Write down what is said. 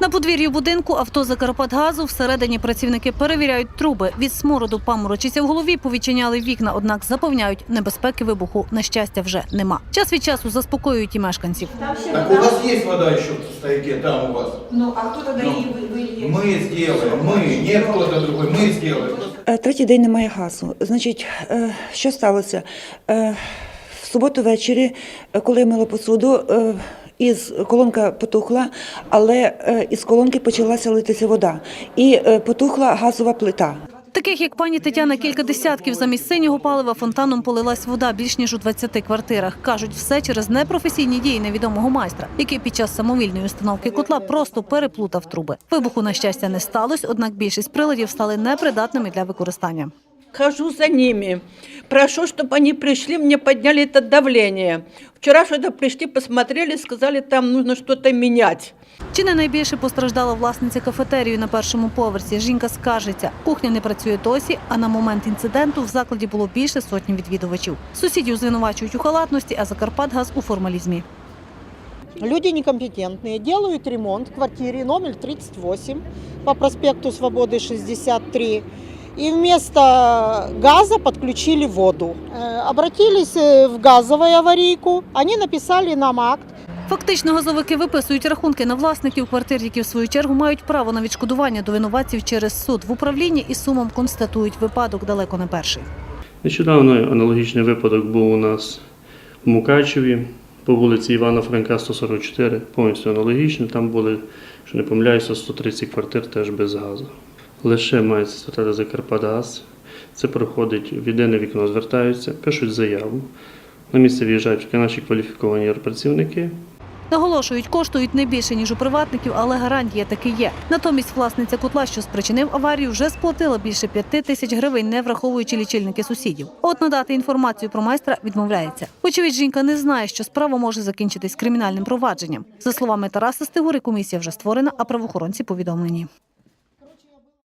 На подвір'ю будинку авто Закарпатгазу всередині працівники перевіряють труби. Від смороду паморочиться в голові, повідчиняли вікна, однак запевняють, небезпеки вибуху на щастя вже нема. Час від часу заспокоюють і мешканців. Там все Так у вода. вас есть вода еще в стояке, там у вас? Ну, а кто тогда Ну, и вы, вы Мы сделаем, мы, не кто-то другой, мы сделаем. Е, Третій день немає газу. Значить, е, що сталося? Е, В суботу ввечері, е, коли я мила посуду, е, із колонка потухла, але е, із колонки почалася литися вода. І е, потухла газова плита. Таких як пані Тетяна, кілька десятків замість синього палива фонтаном полилась вода більш ніж у 20 квартирах. кажуть, все через непрофесійні дії невідомого майстра, який під час самовільної установки котла просто переплутав труби. Вибуху на щастя не сталося, однак більшість приладів стали непридатними для використання. Хожу за ними. Прошу, чтобы они пришли, мне подняли это давление. Вчера что-то пришли, посмотрели, сказали, там нужно что-то менять. Чи не найбільше постраждала власниця кафетерію на першому поверсі? Жінка скаржиться, кухня не працює досі, а на момент інциденту в закладі було більше сотні відвідувачів. Сусідів звинувачують у халатності, а Закарпатгаз у формалізмі. Люди некомпетентные делают ремонт в квартире номер 38 по проспекту Свободы 63. И вместо газа подключили воду. Э, Обратились э, в газовую аварийку. Они написали нам акт. Фактично, газовики виписують рахунки на власників квартир, які в свою чергу мають право на відшкодування до винуватців через суд. В управлінні і сумом констатують випадок далеко не перший. Нещодавно аналогічний випадок був у нас в Мукачеві по вулиці Івана Франка, 144, повністю аналогічно. Там були, що не помиляюся, 130 квартир теж без газу. Лише мається звертати Закарпатгаз. Це проходить в єдине вікно, звертаються, пишуть заяву. На місце виїжджають наші кваліфіковані працівники. Наголошують, коштують не більше ніж у приватників, але гарантія таки є. Натомість власниця котла, що спричинив аварію, вже сплатила більше п'яти тисяч гривень, не враховуючи лічильники сусідів. От надати інформацію про майстра відмовляється. Очевидь, жінка не знає, що справа може закінчитись кримінальним провадженням. За словами Тараса Стигури, комісія вже створена, а правоохоронці повідомлені.